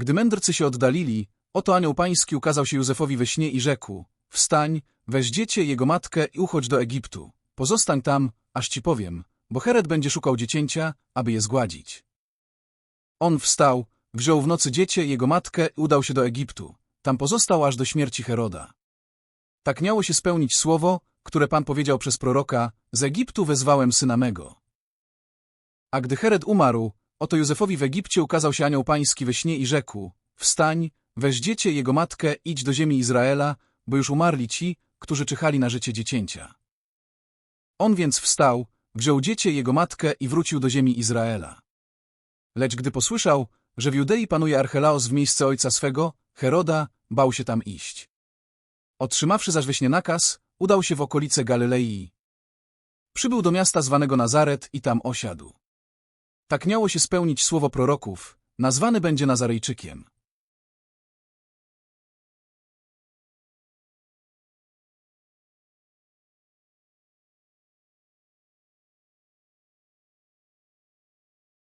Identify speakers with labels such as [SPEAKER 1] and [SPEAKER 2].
[SPEAKER 1] Gdy mędrcy się oddalili, oto anioł pański ukazał się Józefowi we śnie i rzekł, wstań, weź dziecię, jego matkę i uchodź do Egiptu. Pozostań tam, aż ci powiem, bo Herod będzie szukał dziecięcia, aby je zgładzić. On wstał, wziął w nocy dziecię, jego matkę i udał się do Egiptu. Tam pozostał aż do śmierci Heroda. Tak miało się spełnić słowo, które Pan powiedział przez proroka, z Egiptu wezwałem syna mego. A gdy Herod umarł, oto Józefowi w Egipcie ukazał się anioł pański we śnie i rzekł, wstań, weź dziecię, jego matkę, idź do ziemi Izraela, bo już umarli ci, którzy czyhali na życie dziecięcia. On więc wstał, wziął dziecię, jego matkę i wrócił do ziemi Izraela. Lecz gdy posłyszał, że w Judei panuje Archelaos w miejsce ojca swego, Heroda, bał się tam iść. Otrzymawszy zaś we nakaz, udał się w okolice Galilei. Przybył do miasta zwanego Nazaret i tam osiadł. Tak miało się spełnić słowo proroków, nazwany będzie Nazarejczykiem.